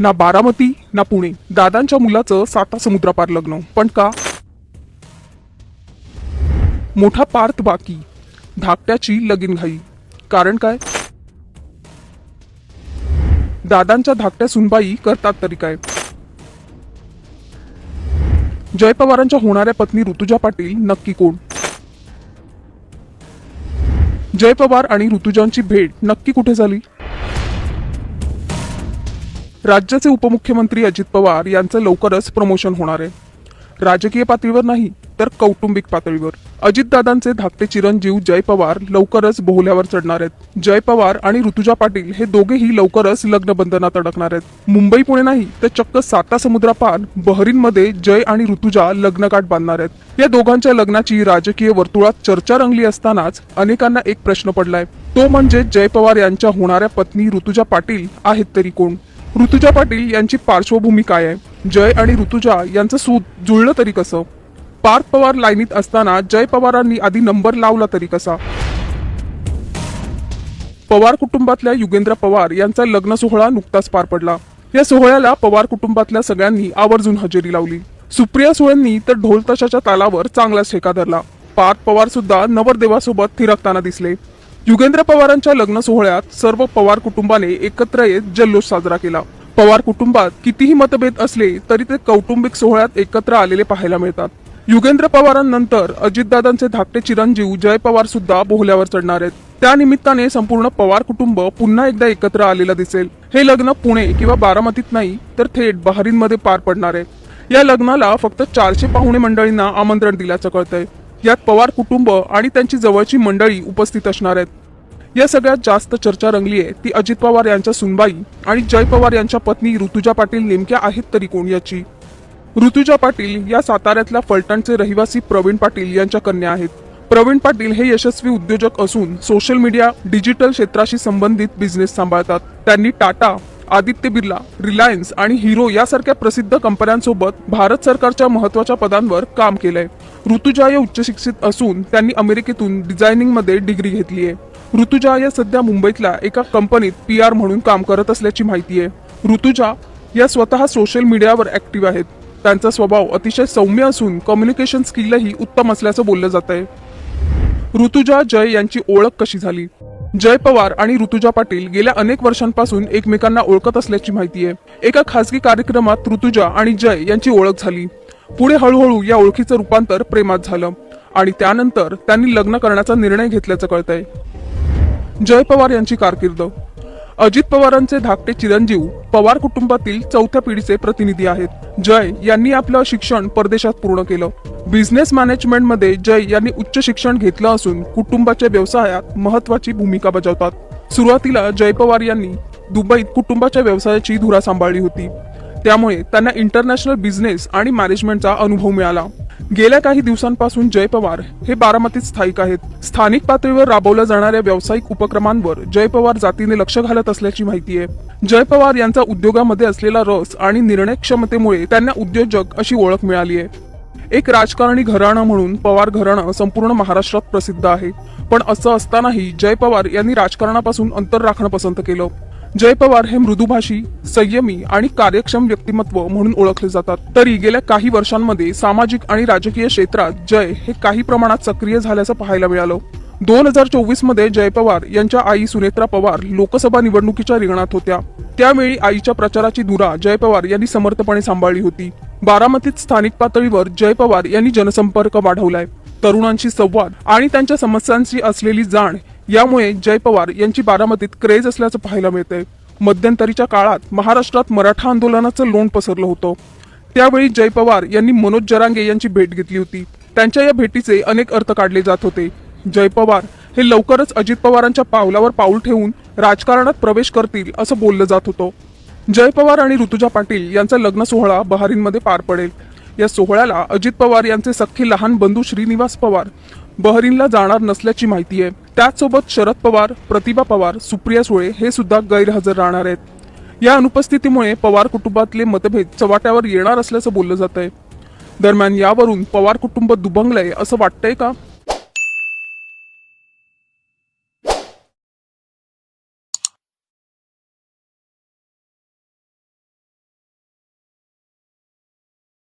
ना बारामती ना पुणे. दादांच्या मुलाचं साता समुद्रापार लग्न. पण का? मोठा पार्थ बाकी. धाकट्याची लगीन घाई. कारण काय? दादांच्या धाकट्या सुनबाई करतात तरी काय? जय पवारांच्या होणाऱ्या पत्नी ऋतुजा पाटील नक्की कोण? जय पवार आणि ऋतुजांची भेट नक्की कुठे झाली? राज्याचे उपमुख्यमंत्री अजित पवार यांचं लवकरच प्रमोशन होणार आहे. राजकीय पातळीवर नाही तर कौटुंबिक पातळीवर. अजितदादांचे धाकटे चिरंजीव जय पवार लवकरच बोहल्यावर चढणार आहेत. जय पवार आणि ऋतुजा पाटील हे दोघेही लवकरच लग्न बंधनात अडकणार आहेत. मुंबई पुणे नाही तर चक्क साता समुद्रापार बहरीनमध्ये जय आणि ऋतुजा लग्नगाठ बांधणार आहेत. या दोघांच्या लग्नाची राजकीय वर्तुळात चर्चा रंगली असतानाच अनेकांना एक प्रश्न पडलाय. तो म्हणजे जय पवार यांच्या होणाऱ्या पत्नी ऋतुजा पाटील आहेत तरी कोण? ऋतुजा पाटील यांची पार्श्वभूमी काय आहे? जय आणि ऋतुजा यांचं सूत जुळलं तरी कसं? पार्थ पवार लाईनीत असताना जय पवारांनी आधी नंबर लावला तरी कसा? पवार कुटुंबातल्या युगेंद्र पवार यांचा लग्न सोहळा नुकताच पार पडला. या सोहळ्याला पवार कुटुंबातल्या सगळ्यांनी आवर्जून हजेरी लावली. सुप्रिया सुळेंनी तर ढोल तशाच्या तालावर चांगलाच ठेका धरला. पार्थ पवार सुद्धा नवरदेवासोबत थिरकताना दिसले. युगेंद्र पवारांच्या लग्न सोहळ्यात सर्व पवार कुटुंबाने एकत्र येत जल्लोष साजरा केला. पवार कुटुंबात कितीही मतभेद असले तरी ते कौटुंबिक सोहळ्यात एकत्र आलेले पाहायला मिळतात. युगेंद्र पवारांनंतर अजितदादांचे धाकटे चिरंजीव जय पवार सुद्धा बोहल्यावर चढणार आहेत. त्या निमित्ताने संपूर्ण पवार कुटुंब पुन्हा एकदा एकत्र आलेलं दिसेल. हे लग्न पुणे किंवा बारामतीत नाही तर थेट बहारीनमध्ये पार पडणार आहे. या लग्नाला फक्त चारशे पाहुणे मंडळींना आमंत्रण दिल्याचं कळतंय. यात पवार कुटुंब आणि त्यांची जवळची मंडळी उपस्थित असणार आहेत. या सगळ्यात जास्त चर्चा रंगली आहे. ती अजित पवार यांच्या सुनबाई आणि जय पवार यांच्या पत्नी ऋतुजा पाटील नेमक्या आहेत तरी कोण याची? ऋतुजा पाटील या साताऱ्यातल्या फलटणचे रहिवासी प्रवीण पाटील यांच्या कन्या आहेत. प्रवीण पाटील हे यशस्वी उद्योजक असून सोशल मीडिया डिजिटल क्षेत्राशी संबंधित बिझनेस सांभाळतात. त्यांनी टाटा आदित्य बिर्ला रिलायन्स आणि हिरो यासारख्या प्रसिद्ध कंपन्यांसोबत भारत सरकारच्या महत्त्वाच्या पदांवर काम केलंय. ऋतुजा या उच्च शिक्षित असून त्यांनी अमेरिकेतून डिझायनिंगमध्ये डिग्री घेतली आहे. ऋतुजा या सध्या मुंबईतल्या एका कंपनीत पी आर म्हणून काम करत असल्याची माहिती आहे. ऋतुजा या स्वतः सोशल मीडियावर ऍक्टिव्ह आहेत. त्यांचा स्वभाव अतिशय सौम्य असून कम्युनिकेशन स्किलही उत्तम असल्याचं बोललं जात आहे. ऋतुजा जय यांची ओळख कशी झाली? जय पवार आणि ऋतुजा पाटील गेल्या अनेक वर्षांपासून एकमेकांना ओळखत असल्याची माहिती आहे. एका खासगी कार्यक्रमात ऋतुजा आणि जय यांची ओळख झाली. पुढे हळूहळू या ओळखीचं रूपांतर प्रेमात झालं आणि त्यानंतर त्यांनी लग्न करण्याचा निर्णय घेतल्याचं कळतंय. जय पवार यांची कारकीर्द. अजित पवारांचे धाकटे चिरंजीव पवार कुटुंबातील चौथ्या पिढीचे प्रतिनिधी आहेत. जय यांनी आपलं शिक्षण परदेशात पूर्ण केलं. बिझनेस मॅनेजमेंटमध्ये जय यांनी उच्च शिक्षण घेतलं असून कुटुंबाच्या व्यवसायात महत्वाची भूमिका बजावतात. सुरुवातीला जय पवार यांनी दुबईत कुटुंबाच्या व्यवसायाची धुरा सांभाळली होती. त्यामुळे त्यांना इंटरनॅशनल बिझनेस आणि मॅनेजमेंटचा अनुभव मिळाला. गेल्या काही दिवसांपासून जय पवार हे बारामतीत स्थायिक आहेत. स्थानिक पातळीवर राबवल्या जाणाऱ्या व्यावसायिक उपक्रमांवर जय पवार जातीने लक्ष घालत असल्याची माहिती आहे. जय पवार यांचा उद्योगामध्ये असलेला रस आणि निर्णय क्षमतेमुळे त्यांना उद्योजक अशी ओळख मिळाली आहे. एक राजकारणी घराणं म्हणून पवार घराणं संपूर्ण महाराष्ट्रात प्रसिद्ध आहे. पण असं असतानाही जय पवार यांनी राजकारणापासून अंतर राखणं पसंत केलं. जय पवार हे मृदुभाषी संयमी आणि कार्यक्षम व्यक्तिमत्व म्हणून ओळखले जातात. तरी गेल्या काही वर्षांमध्ये सामाजिक आणि राजकीय क्षेत्रात जय हे काही प्रमाणात सक्रिय झाल्याचं पाहायला मिळालं. दोन हजार चोवीसमध्ये जय पवार यांच्या आई सुनेत्रा पवार लोकसभा निवडणुकीच्या रिंगणात होत्या. त्यावेळी आईच्या प्रचाराची धुरा जय पवार यांनी समर्थपणे सांभाळली होती. बारामतीत स्थानिक पातळीवर जय पवार यांनी जनसंपर्क वाढवलाय. तरुणांशी संवाद आणि त्यांच्या समस्यांची असलेली जाण यामुळे जय पवार यांची बारामतीत क्रेज असल्याचं पाहायला मिळतंय. मध्यंतरीच्या काळात महाराष्ट्रात मराठा आंदोलनाचं लोण पसरलं होतं. त्यावेळी जय पवार यांनी मनोज जरांगे यांची भेट घेतली होती. त्यांच्या या भेटीचे अनेक अर्थ काढले जात होते. जय पवार हे लवकरच अजित पवारांच्या पावलावर पाऊल ठेवून राजकारणात प्रवेश करतील असं बोललं जात होतं. जय पवार आणि ऋतुजा पाटील यांचा लग्न सोहळा बहारीनमध्ये पार पडेल. या सोहळ्याला अजित पवार यांचे सख्खे लहान बंधू श्रीनिवास पवार बहरीनला जाणार नसल्याची माहिती आहे. त्याचसोबत शरद पवार प्रतिभा पवार सुप्रिया सुळे हे सुद्धा गैरहजर राहणार आहेत. या अनुपस्थितीमुळे पवार कुटुंबातले मतभेद चव्हाट्यावर येणार असल्याचं बोललं जात आहे दरम्यान यावरून पवार कुटुंब दुभंगलंय असं वाटतंय का?